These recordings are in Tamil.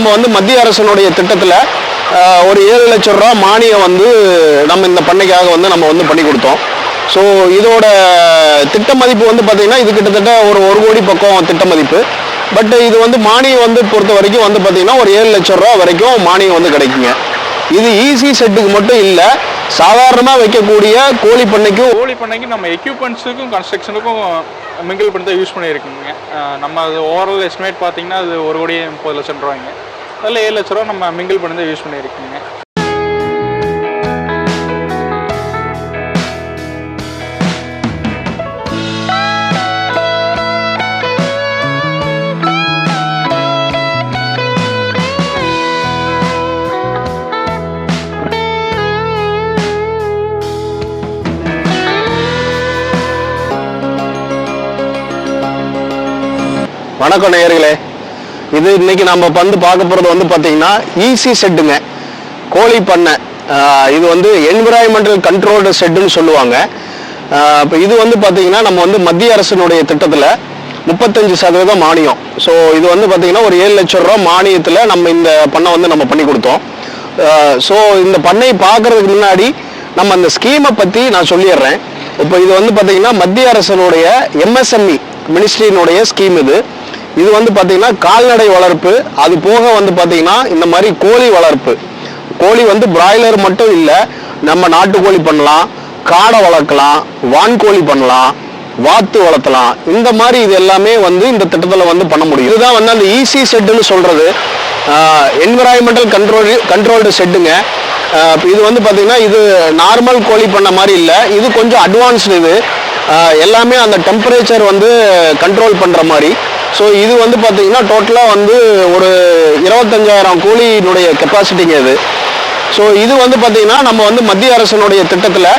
நம்ம வந்து மத்திய அரசினுடைய திட்டத்தில் ஒரு ஏழு லட்சம் ரூபா மானியம் வந்து நம்ம இந்த பண்ணைக்காக வந்து நம்ம வந்து பண்ணி கொடுத்தோம். ஸோ இதோட திட்ட மதிப்பு வந்து பார்த்திங்கன்னா இது கிட்டத்தட்ட ஒரு ஒரு கோடி பக்கம் திட்ட மதிப்பு. பட் இது வந்து மானியம் வந்து பொறுத்த வரைக்கும் வந்து பார்த்தீங்கன்னா ஒரு ஏழு லட்சம் ரூபா வரைக்கும் மானியம் வந்து கிடைக்குங்க. இது ஈஸி செட்டுக்கு மட்டும் இல்லை சாதாரணமாக வைக்கக்கூடிய கோழி பண்ணைக்கும் கோழி பண்ணைக்கு நம்ம எக்யூப்மெண்ட்ஸுக்கும் கன்ஸ்ட்ரக்ஷனுக்கும் மிங்கிள் பண்ணி தான் யூஸ் பண்ணியிருக்கோங்க. நம்ம அது ஓவரால் எஸ்டிமேட் பார்த்தீங்கன்னா அது ஒரு கோடி முப்பது லட்சம் ரூபாய்ங்க. அதில் ஏழு லட்ச ரூபா நம்ம மிங்கிள் பண்ணி தான் யூஸ் பண்ணியிருக்கீங்க. வணக்கம் நேயர்களே. இது இன்னைக்கு நம்ம வந்து பார்க்க போகிறது வந்து பார்த்தீங்கன்னா ஈசி செட்டுங்க கோழி பண்ணை. இது வந்து என்விரான்மெண்டல் கண்ட்ரோல்டு செட்டுன்னு சொல்லுவாங்க. இப்போ இது வந்து பார்த்தீங்கன்னா நம்ம வந்து மத்திய அரசினுடைய திட்டத்தில் முப்பத்தஞ்சு சதவீதம் மானியம். ஸோ இது வந்து பார்த்தீங்கன்னா ஒரு ஏழு லட்சம் ரூபா மானியத்தில் நம்ம இந்த பண்ணை வந்து நம்ம பண்ணி கொடுத்தோம். ஸோ இந்த பண்ணை பார்க்கறதுக்கு முன்னாடி நம்ம அந்த ஸ்கீமை பற்றி நான் சொல்லிடுறேன். இப்போ இது வந்து பார்த்தீங்கன்னா மத்திய அரசினுடைய எம்எஸ்எம்இ மினிஸ்ட்ரியினுடைய ஸ்கீம் இது. இது வந்து பார்த்தீங்கன்னா கால்நடை வளர்ப்பு அது போக வந்து பார்த்தீங்கன்னா இந்த மாதிரி கோழி வளர்ப்பு. கோழி வந்து பிராய்லர் மட்டும் இல்லை நம்ம நாட்டுக்கோழி பண்ணலாம் காடை வளர்க்கலாம் வான்கோழி பண்ணலாம் வாத்து வளர்த்தலாம். இந்த மாதிரி இது எல்லாமே வந்து இந்த திட்டத்தில் வந்து பண்ண முடியும். இதுதான் வந்து அந்த ஈஸி செட்டுன்னு சொல்கிறது என்விரான்மெண்டல் கண்ட்ரோல் கண்ட்ரோல்டு செட்டுங்க இது வந்து பார்த்தீங்கன்னா இது நார்மல் கோழி பண்ண மாதிரி இல்லை இது கொஞ்சம் அட்வான்ஸ்டு இது. எல்லாமே அந்த டெம்பரேச்சர் வந்து கண்ட்ரோல் பண்ணுற மாதிரி. ஸோ இது வந்து பார்த்தீங்கன்னா டோட்டலாக வந்து ஒரு இருபத்தஞ்சாயிரம் கோழியினுடைய கெப்பாசிட்டிங்க இது. ஸோ இது வந்து பார்த்தீங்கன்னா நம்ம வந்து மத்திய அரசினுடைய திட்டத்தில்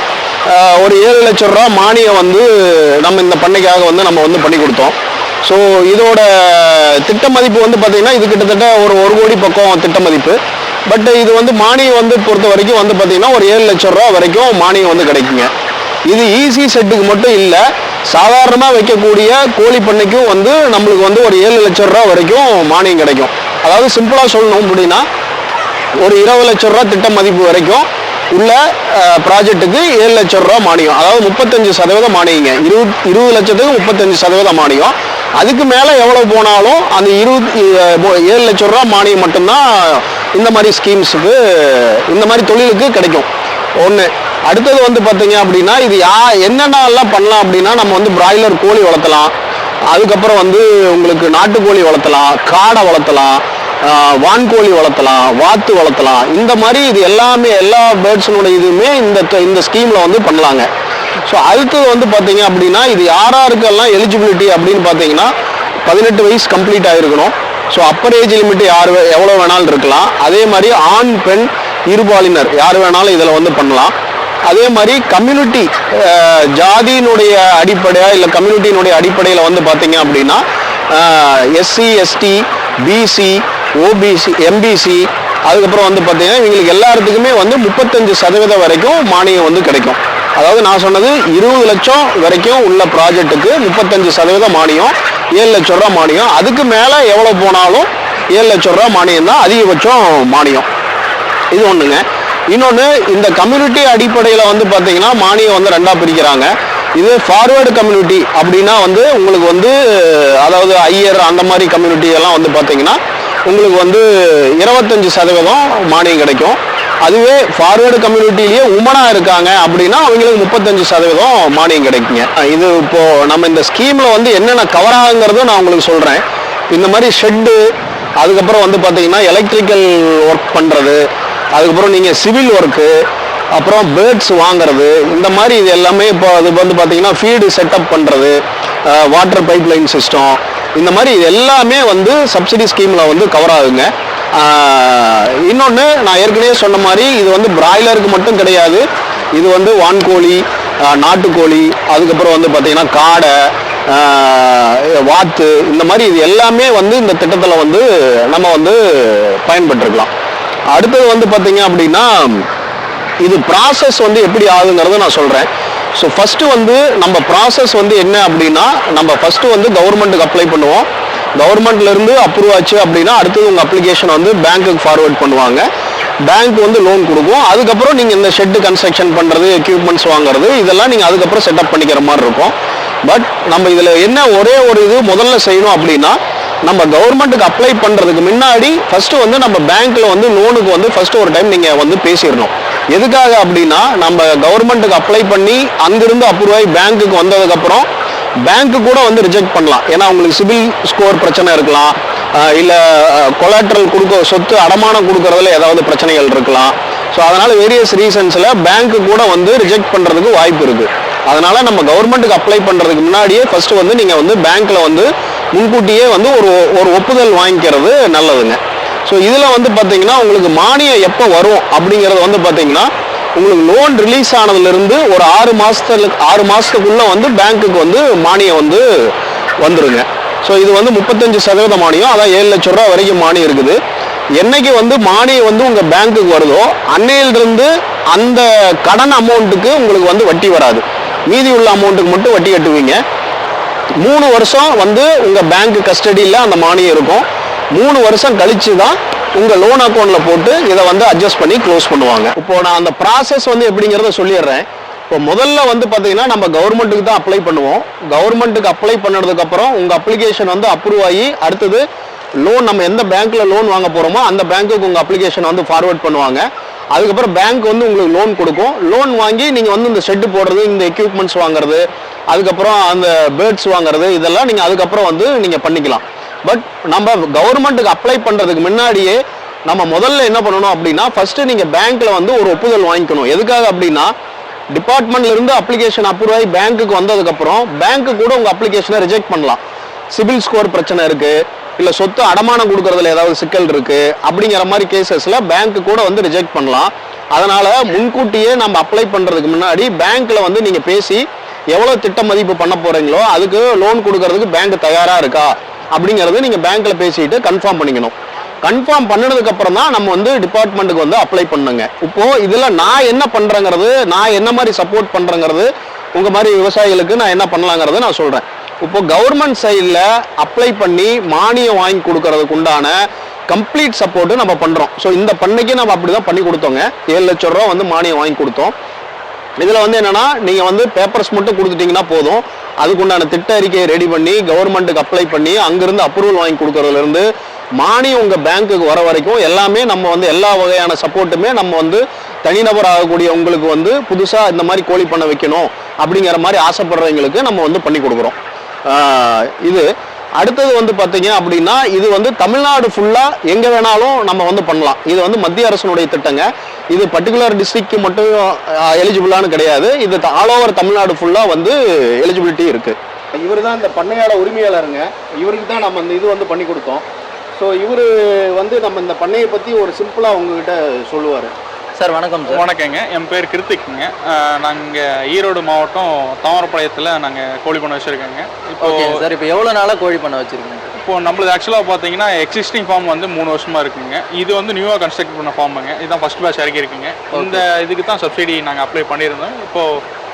ஒரு ஏழு லட்சம் ரூபா மானியம் வந்து நம்ம இந்த பண்ணைக்காக வந்து நம்ம வந்து பண்ணி கொடுத்தோம். ஸோ இதோட திட்ட மதிப்பு வந்து பார்த்திங்கன்னா இது கிட்டத்தட்ட ஒரு ஒரு கோடி பக்கம் திட்ட மதிப்பு. பட் இது வந்து மானியம் வந்து பொறுத்த வரைக்கும் வந்து பார்த்திங்கன்னா ஒரு ஏழு லட்சம் ரூபா வரைக்கும் மானியம் வந்து கிடைக்குங்க. இது ஈஸி செட்டுக்கு மட்டும் இல்லை சாதாரணமாக வைக்கக்கூடிய கோழி பண்ணைக்கும் வந்து நம்மளுக்கு வந்து ஒரு ஏழு லட்சம் ரூபா வரைக்கும் மானியம் கிடைக்கும். அதாவது சிம்பிளாக சொல்லணும் அப்படின்னா ஒரு இருபது லட்சம் ரூபா திட்ட மதிப்பு வரைக்கும் உள்ள ப்ராஜெக்ட்டுக்கு ஏழு லட்சம் ரூபா மானியம். அதாவது முப்பத்தஞ்சு சதவீதம் மானியங்க. இருபது இருபது லட்சத்துக்கு முப்பத்தஞ்சு சதவீதம் மானியம். அதுக்கு மேலே எவ்வளோ போனாலும் அந்த இருபது ஏழு லட்சம் ரூபா மானியம் மட்டும்தான் இந்த மாதிரி ஸ்கீம்ஸுக்கு இந்த மாதிரி தொழிலுக்கு கிடைக்கும். ஒன்று அடுத்தது வந்து பார்த்தீங்க அப்படின்னா இது யா என்னென்னலாம் பண்ணலாம் அப்படின்னா நம்ம வந்து பிராய்லர் கோழி வளர்த்தலாம். அதுக்கப்புறம் வந்து உங்களுக்கு நாட்டுக்கோழி வளர்த்தலாம் காடை வளர்த்தலாம் வான்கோழி வளர்த்தலாம் வாத்து வளர்த்தலாம். இந்த மாதிரி இது எல்லாமே எல்லா பேர்ட்ஸினுடைய இதுவுமே இந்த இந்த ஸ்கீமில் வந்து பண்ணலாங்க. ஸோ அடுத்தது வந்து பார்த்தீங்க அப்படின்னா இது யாராருக்கெல்லாம் எலிஜிபிலிட்டி அப்படின்னு பார்த்தீங்கன்னா பதினெட்டு வயசு கம்ப்ளீட் ஆகிருக்கணும் ஸோ அப்பர் ஏஜ் லிமிட் யார் வே- எவ்வளோ வேணாலும் இருக்கலாம். அதே மாதிரி ஆண் பெண் இருபாலினர் யார் வேணாலும் இதில் வந்து பண்ணலாம். அதே மாதிரி கம்யூனிட்டி ஜாதியினுடைய அடிப்படையாக இல்லை கம்யூனிட்டியினுடைய அடிப்படையில் வந்து பார்த்தீங்க அப்படின்னா SC ST BC OBC MBC அதுக்கப்புறம் வந்து பார்த்தீங்கன்னா இவங்களுக்கு எல்லாத்துக்குமே வந்து முப்பத்தஞ்சு சதவீதம் வரைக்கும் மானியம் வந்து கிடைக்கும். அதாவது நான் சொன்னது இருபது லட்சம் வரைக்கும் உள்ள ப்ராஜெக்ட்டுக்கு முப்பத்தஞ்சு சதவீதம் மானியம் ஏழு லட்சம் ரூபா மானியம். அதுக்கு மேலே எவ்வளோ போனாலும் ஏழு லட்சம் ரூபா மானியம் தான் அதிகபட்சம் மானியம். இது ஒன்றுங்க இன்னொன்று இந்த கம்யூனிட்டி அடிப்படையில் வந்து பார்த்தீங்கன்னா மானியம் வந்து ரெண்டாக பிரிக்கிறாங்க. இது ஃபார்வேர்டு கம்யூனிட்டி அப்படின்னா வந்து உங்களுக்கு வந்து அதாவது ஐயர் அந்த மாதிரி கம்யூனிட்டி எல்லாம் வந்து பார்த்தீங்கன்னா உங்களுக்கு வந்து இருபத்தஞ்சி சதவீதம் மானியம் கிடைக்கும். அதுவே ஃபார்வேர்டு கம்யூனிட்டிலேயே உமனாக இருக்காங்க அப்படின்னா அவங்களுக்கு முப்பத்தஞ்சு சதவீதம் மானியம் கிடைக்குங்க. இது இப்போது நம்ம இந்த ஸ்கீமில் வந்து என்னென்ன கவர் ஆகுங்கிறதும் நான் உங்களுக்கு சொல்கிறேன் இந்த மாதிரி ஷெட்டு அதுக்கப்புறம் வந்து பார்த்தீங்கன்னா எலக்ட்ரிக்கல் ஒர்க் பண்ணுறது அதுக்கப்புறம் நீங்கள் சிவில் ஒர்க்கு அப்புறம் பேர்ட்ஸ் வாங்குறது இந்த மாதிரி இது எல்லாமே இப்போ அது வந்து பார்த்தீங்கன்னா ஃபீடு செட்டப் பண்ணுறது வாட்டர் பைப் லைன் சிஸ்டம் இந்த மாதிரி இது எல்லாமே வந்து சப்சிடி ஸ்கீமில் வந்து கவர் ஆகுங்க. இன்னொன்று நான் ஏற்கனவே சொன்ன மாதிரி இது வந்து பிராய்லருக்கு மட்டும் கிடையாது. இது வந்து வான்கோழி நாட்டுக்கோழி அதுக்கப்புறம் வந்து பார்த்திங்கன்னா காடை வாத்து இந்த மாதிரி இது எல்லாமே வந்து இந்த திட்டத்தில் வந்து நம்ம வந்து பயன்பட்டுருக்கலாம். அடுத்தது வந்து பார்த்தீங்க அப்படின்னா இது ப்ராசஸ் வந்து எப்படி ஆகுங்கிறத நான் சொல்கிறேன் ஸோ ஃபஸ்ட்டு வந்து நம்ம ப்ராசஸ் வந்து என்ன அப்படின்னா நம்ம ஃபஸ்ட்டு வந்து கவர்மெண்ட்டுக்கு அப்ளை பண்ணுவோம். கவர்மெண்ட்லேருந்து அப்ரூவ் ஆச்சு அப்படின்னா அடுத்தது உங்கள் அப்ளிகேஷன் வந்து பேங்க்குக்கு ஃபார்வர்ட் பண்ணுவாங்க. பேங்க் வந்து லோன் கொடுக்கும். அதுக்கப்புறம் நீங்கள் இந்த ஷெட்டு கன்ஸ்ட்ரக்ஷன் பண்ணுறது எக்யூப்மெண்ட்ஸ் வாங்குறது இதெல்லாம் நீங்கள் அதுக்கப்புறம் செட்டப் பண்ணிக்கிற மாதிரி இருக்கும். பட் நம்ம இதில் என்ன ஒரே ஒரு இது முதல்ல செய்யணும் அப்படின்னா நம்ம கவர்மெண்ட்டுக்கு அப்ளை பண்ணுறதுக்கு முன்னாடி ஃபஸ்ட்டு வந்து நம்ம பேங்க்கில் வந்து லோனுக்கு வந்து ஃபஸ்ட்டு ஒரு டைம் நீங்கள் வந்து பேசிடணும். எதுக்காக அப்படின்னா நம்ம கவர்மெண்ட்டுக்கு அப்ளை பண்ணி அங்கிருந்து அப்ரூவ் ஆகி பேங்க்குக்கு வந்ததுக்கப்புறம் பேங்க்கு கூட வந்து ரிஜெக்ட் பண்ணலாம். ஏன்னா உங்களுக்கு சிபில் ஸ்கோர் பிரச்சனை இருக்கலாம். இல்லை கொலாட்ரல் கொடுக்க சொத்து அடமானம் கொடுக்கறதுல ஏதாவது பிரச்சனைகள் இருக்கலாம். ஸோ அதனால் வேரியஸ் ரீசன்ஸில் பேங்க்கு கூட வந்து ரிஜெக்ட் பண்ணுறதுக்கு வாய்ப்பு இருக்குது அதனால் நம்ம கவர்மெண்ட்டுக்கு அப்ளை பண்ணுறதுக்கு முன்னாடியே ஃபஸ்ட்டு வந்து நீங்கள் வந்து பேங்க்கில் வந்து முன்கூட்டியே வந்து ஒரு ஒரு ஒப்புதல் வாங்கிக்கிறது நல்லதுங்க. ஸோ இதில் வந்து பார்த்தீங்கன்னா உங்களுக்கு மானியம் எப்போ வரும் அப்படிங்கிறது வந்து பார்த்தீங்கன்னா உங்களுக்கு லோன் ரிலீஸ் ஆனதுலேருந்து ஒரு ஆறு மாதத்துல ஆறு மாதத்துக்குள்ளே வந்து பேங்க்குக்கு வந்து மானியம் வந்து வந்துருங்க. ஸோ இது வந்து முப்பத்தஞ்சு சதவீத மானியம் அதான் ஏழு லட்ச ரூபா வரைக்கும் மானியம் இருக்குது. என்னைக்கு வந்து மானியம் வந்து உங்கள் பேங்க்குக்கு வருதோ அன்னையிலிருந்து அந்த கடன் அமௌண்ட்டுக்கு உங்களுக்கு வந்து வட்டி வராது. மீதி உள்ள அமௌண்ட்டுக்கு மட்டும் வட்டி கட்டுவீங்க. மூணு வருஷம் வந்து உங்கள் பேங்க் கஸ்டடியில் அந்த மானியம் இருக்கும். மூணு வருஷம் கழித்து தான் உங்கள் லோன் அக்கௌண்ட்டில் போட்டு இதை வந்து அட்ஜஸ்ட் பண்ணி க்ளோஸ் பண்ணுவாங்க. இப்போ நான் அந்த ப்ராசஸ் வந்து எப்படிங்கிறத சொல்லிடுறேன். இப்போ முதல்ல வந்து பார்த்தீங்கன்னா நம்ம கவர்மெண்ட்டுக்கு தான் அப்ளை பண்ணுவோம். கவர்மெண்ட்டுக்கு அப்ளை பண்ணதுக்கப்புறம் உங்கள் அப்ளிகேஷன் வந்து அப்ரூவ் ஆகி அடுத்தது லோன் நம்ம எந்த பேங்க்கில் லோன் வாங்க போகிறோமோ அந்த பேங்க்குக்கு உங்கள் அப்ளிகேஷன் வந்து ஃபார்வர்ட் பண்ணுவாங்க. அதுக்கப்புறம் பேங்க் வந்து உங்களுக்கு லோன் கொடுக்கும். லோன் வாங்கி நீங்கள் வந்து இந்த ஷெட்டு போடுறது இந்த எக்யூப்மெண்ட்ஸ் வாங்குறது அதுக்கப்புறம் அந்த பேர்ட்ஸ் வாங்குறது இதெல்லாம் நீங்கள் அதுக்கப்புறம் வந்து நீங்கள் பண்ணிக்கலாம். பட் நம்ம கவர்மெண்ட்டுக்கு அப்ளை பண்ணுறதுக்கு முன்னாடியே நம்ம முதல்ல என்ன பண்ணணும் அப்படின்னா ஃபஸ்ட்டு நீங்கள் பேங்க்கில் வந்து ஒரு ஒப்புதல் வாங்கிக்கணும். எதுக்காக அப்படின்னா டிபார்ட்மெண்ட்லேருந்து அப்ளிகேஷன் அப்ரூவ் ஆகி பேங்க்குக்கு வந்ததுக்கப்புறம் பேங்க்கு கூட உங்கள் அப்ளிகேஷனை ரிஜெக்ட் பண்ணலாம். சிபில் ஸ்கோர் பிரச்சனை இருக்குது இல்லை சொத்து அடமானம் கொடுக்கறதுல ஏதாவது சிக்கல் இருக்குது அப்படிங்கிற மாதிரி கேசஸில் பேங்க்கு கூட வந்து ரிஜெக்ட் பண்ணலாம். அதனால் முன்கூட்டியே நம்ம அப்ளை பண்ணுறதுக்கு முன்னாடி பேங்க்கில் வந்து நீங்கள் பேசி எவ்வளோ திட்ட மதிப்பு பண்ண போகிறீங்களோ அதுக்கு லோன் கொடுக்கறதுக்கு பேங்க் தயாராக இருக்கா? அப்படிங்கிறது நீங்கள் பேங்க்கில் பேசிட்டு கன்ஃபார்ம் பண்ணிக்கணும். கன்ஃபார்ம் பண்ணதுக்கு அப்புறம் தான் நம்ம வந்து டிபார்ட்மெண்ட்டுக்கு வந்து அப்ளை பண்ணுங்க. இப்போ இதுல நான் என்ன பண்றேங்கிறது நான் என்ன மாதிரி சப்போர்ட் பண்றேங்கிறது உங்க மாதிரி விவசாயிகளுக்கு நான் என்ன பண்ணலாங்கிறது நான் சொல்றேன். இப்போ கவர்மெண்ட் சைடில் அப்ளை பண்ணி மானியம் வாங்கி கொடுக்கறதுக்கு உண்டான கம்ப்ளீட் சப்போர்ட்டு நம்ம பண்ணுறோம் ஸோ இந்த பண்ணைக்கு நம்ம அப்படி தான் பண்ணி கொடுத்தோங்க. ஏழு லட்சம் ரூபா வந்து மானியம் வாங்கி கொடுத்தோம். இதில் வந்து என்னன்னா நீங்கள் வந்து பேப்பர்ஸ் மட்டும் கொடுத்துட்டிங்கன்னா போதும். அதுக்குண்டான திட்ட அறிக்கையை ரெடி பண்ணி கவர்மெண்ட்டுக்கு அப்ளை பண்ணி அங்கேருந்து அப்ரூவல் வாங்கி கொடுக்கறதுலேருந்து மானியம் உங்கள் பேங்க்குக்கு வர வரைக்கும் எல்லாமே நம்ம வந்து எல்லா வகையான சப்போர்ட்டுமே நம்ம வந்து தனிநபர் ஆகக்கூடிய உங்களுக்கு வந்து புதுசாக இந்த மாதிரி கோழி பண்ண வைக்கணும் அப்படிங்கிற மாதிரி ஆசைப்படுறவங்களுக்கு நம்ம வந்து பண்ணி கொடுக்குறோம். இது அடுத்தது வந்து பார்த்தீங்க அப்படின்னா இது வந்து தமிழ்நாடு ஃபுல்லாக எங்கே வேணாலும் நம்ம வந்து பண்ணலாம். இது வந்து மத்திய அரசினுடைய திட்டங்க. இது பர்டிகுலர் டிஸ்ட்ரிக்ட் மட்டும் எலிஜிபிளானு கிடையாது. இது ஆல் ஓவர் தமிழ்நாடு ஃபுல்லாக வந்து எலிஜிபிலிட்டி இருக்கு. இவர் தான் இந்த பண்ணையோட உரிமையாளருங்க. இவருக்கு தான் நம்ம இந்த இது வந்து பண்ணி கொடுத்தோம். ஸோ இவர் வந்து நம்ம இந்த பண்ணையை பற்றி ஒரு சிம்பிளாக உங்ககிட்ட சொல்லுவார். சார் வணக்கம் சார். வணக்கங்க. என் பேர் கிருத்திக்குங்க நாங்கள் ஈரோடு மாவட்டம் தாமரப்பாளையத்தில் நாங்கள் கோழி பண்ண வச்சுருக்கோங்க. இப்போ சார். இப்போ எவ்வளோ நாளாக கோழி பண்ண வச்சிருக்கீங்க? இப்போ நம்மளது ஆக்சுவலாக பார்த்தீங்கன்னா எக்ஸிஸ்டிங் ஃபார்ம் வந்து மூணு வருஷமா இருக்குங்க. இது வந்து நியூவாக கன்ஸ்ட்ரக்ட் பண்ண ஃபார்முங்க இதுதான் ஃபர்ஸ்ட் பேட்ச் இறக்கி இருக்குங்க இந்த இதுக்கு தான் சப்சிடி நாங்கள் அப்ளை பண்ணியிருந்தோம். இப்போ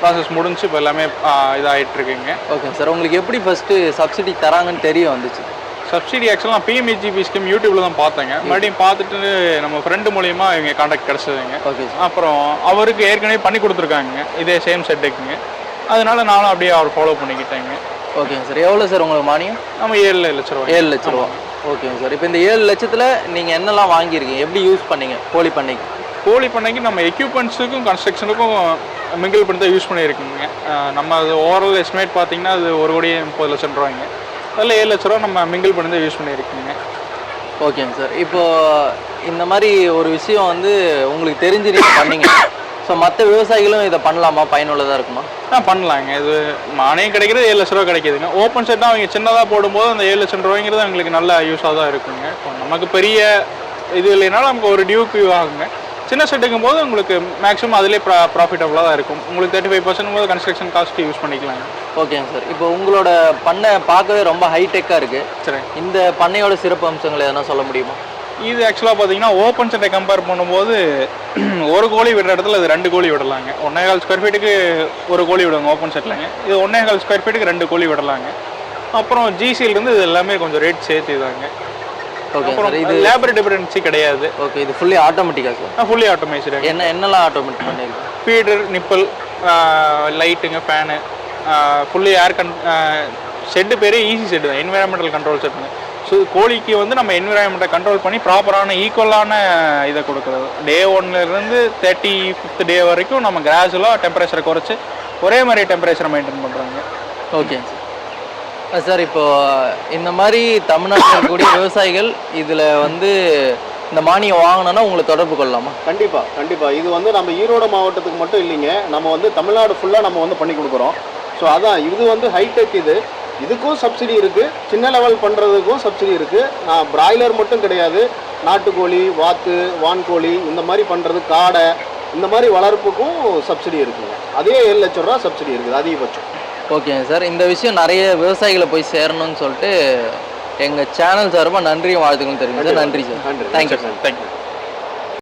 ப்ராசஸ் முடிஞ்சு இப்போ எல்லாமே ஆ, இதாயிட்டு இருக்குங்க ஓகே சார் உங்களுக்கு எப்படி ஃபஸ்ட்டு சப்சிடி தராங்கன்னு தெரிய வந்துச்சு? சப்சிடி ஆக்சுவலாக பிஎம்இஜிபி ஸ்கீம் யூடியூப்ல தான் பார்த்தேங்க. மறுபடியும் பார்த்துட்டு நம்ம ஃப்ரெண்டு மூலியமா இவங்க காண்டாக்ட் கிடச்சதுங்க. ஓகே அப்புறம் அவருக்கு ஏற்கனவே பண்ணி கொடுத்துருக்காங்க. இதே சேம் செட்டுக்குங்க அதனால நானும் அப்படியே அவர் ஃபாலோ பண்ணிக்கிட்டேங்க. ஓகேங்க சார். எவ்வளோ சார் உங்களுக்கு மானியம்? நம்ம ஏழு லட்ச ரூபாய் ஏழு லட்ச ரூபா. ஓகேங்க சார். இப்போ இந்த ஏழு லட்சத்தில் நீங்கள் என்னெல்லாம் வாங்கியிருக்கீங்க? எப்படி யூஸ் பண்ணீங்க? கோழி பண்ணைக்கு. கோழி பண்ணைக்கு நம்ம எக்யூப்மெண்ட்ஸுக்கும் கன்ஸ்ட்ரக்ஷனுக்கும் மிங்கிள் பண்ணி தான் யூஸ் பண்ணியிருக்குங்க. நம்ம அது ஓவரால் எஸ்டிமேட் பார்த்தீங்கன்னா அது ஒரு கோடி முப்பது லட்சம் ரூபாய்ங்க. அதில் ஏழு லட்ச ரூபா நம்ம மிங்கிள் பண்ணி தான் யூஸ் பண்ணியிருக்குங்க. ஓகேங்க சார். இப்போ இந்த மாதிரி ஒரு விஷயம் வந்து உங்களுக்கு தெரிஞ்சு நீங்கள் பண்ணீங்க. ஸோ மற்ற விவசாயிகளும் இதை பண்ணலாமா? பயனுள்ளதாக இருக்குமா? ஆ பண்ணலாங்க. இது மானியம் கிடைக்கிறது ஏழு லட்ச ரூபா கிடைக்குதுங்க. ஓப்பன் செட்டாக அவங்க சின்னதாக போடும்போது அந்த ஏழு லட்சம் ரூபாய்ங்கிறது அவங்களுக்கு நல்ல யூஸாக தான் இருக்குங்க. இப்போ நமக்கு பெரிய இது இல்லைனாலும் நமக்கு ஒரு டியூக்கு ஆகுங்க சின்ன செட்டுக்கும் போது உங்களுக்கு மேக்ஸிமம் அதிலே ப்ரா ப்ராஃபிட்டபுளாக தான் இருக்கும். உங்களுக்கு தேர்ட்டி ஃபைவ் பர்சன்ட் போது கன்ஸ்ட்ரக்ஷன் காஸ்ட் யூஸ் பண்ணிக்கலாங்க. ஓகேங்க சார் இப்போ உங்களோட பண்ணை பார்க்கவே ரொம்ப ஹைடெக்காக இருக்குது சரி. இந்த பண்ணையோட சிறப்பு அம்சங்கள் எதனா சொல்ல முடியுமா? இது ஆக்சுவலாக பார்த்தீங்கன்னா ஓப்பன் செட்டை கம்பேர் பண்ணும்போது ஒரு கோழி விடுற இடத்துல இது ரெண்டு கோழி விடலாங்க. ஒன்றே கால் ஸ்கொயர் ஃபீட்டுக்கு ஒரு கோழி விடுவாங்க ஓப்பன் செட்லங்க இது ஒன்றே கால் ஸ்கொயர் ஃபீட்டுக்கு ரெண்டு கோழி விடலாங்க. அப்புறம் ஜிசியிலேருந்து இது எல்லாமே கொஞ்சம் ரேட் சேர்த்து தாங்க ஓகே அப்புறம் இது லேபர் டிபெண்டன்சி கிடையாது. ஓகே இது ஃபுல்லி ஆட்டோமேட்டிக்கா சார் ஃபுல்லி ஆட்டோமேஷன் என்ன என்னெல்லாம் ஆட்டோமேட்டிக் பண்ணியிருக்கு feeder nipple லைட்டுங்க fan fully air gun shed பேரே ஈஸி செட்டு தான். என்விரான்மெண்டல் கண்ட்ரோல் செட்டுங்க ஸோ கோழிக்கு வந்து நம்ம என்விரான்மெண்ட்டை கண்ட்ரோல் பண்ணி ப்ராப்பரான ஈக்குவலான இதை கொடுக்குறது. டே இருந்து தேர்ட்டி ஃபிஃப்த் டே வரைக்கும் நம்ம கிராஜுவலாக டெம்பரேச்சரை குறைச்சி ஒரே மாதிரி டெம்பரேச்சரை மெயின்டைன் பண்ணுறாங்க ஓகே சார் சார் இப்போ இந்த மாதிரி தமிழ்நாட்டில் இருக்கக்கூடிய விவசாயிகள் இதில் வந்து இந்த மானியம் வாங்கணும்னா உங்களை தொடர்பு கொள்ளலாமா? கண்டிப்பா கண்டிப்பா. இது வந்து நம்ம ஈரோடு மாவட்டத்துக்கு மட்டும் இல்லைங்க. நம்ம வந்து தமிழ்நாடு ஃபுல்லா நம்ம வந்து பண்ணி கொடுக்குறோம். ஸோ அதான் இது வந்து ஹைடெக் இது. இதுக்கும் சப்சிடி இருக்கு. சின்ன லெவல் பண்றதுக்கும் சப்சிடி இருக்கு. நான் பிராய்லர் மட்டும் கிடையாது. நாட்டுக்கோழி வாத்து வான்கோழி இந்த மாதிரி பண்றது காடை இந்த மாதிரி வளர்ப்புக்கும் சப்சிடி இருக்குங்க. அதே ஏழு லட்சம் ரூபா சப்சிடி இருக்குது அதிகபட்சம். ஓகேங்க சார். இந்த விஷயம் நிறைய விவசாயிகளை போய் சேரணும்னு சொல்லிட்டு எங்கள் சேனல் சார்பாக நன்றியும் வாழ்த்துக்களும் தெரியும் சார் நன்றி சார். நன்றி. Thank you sir thank you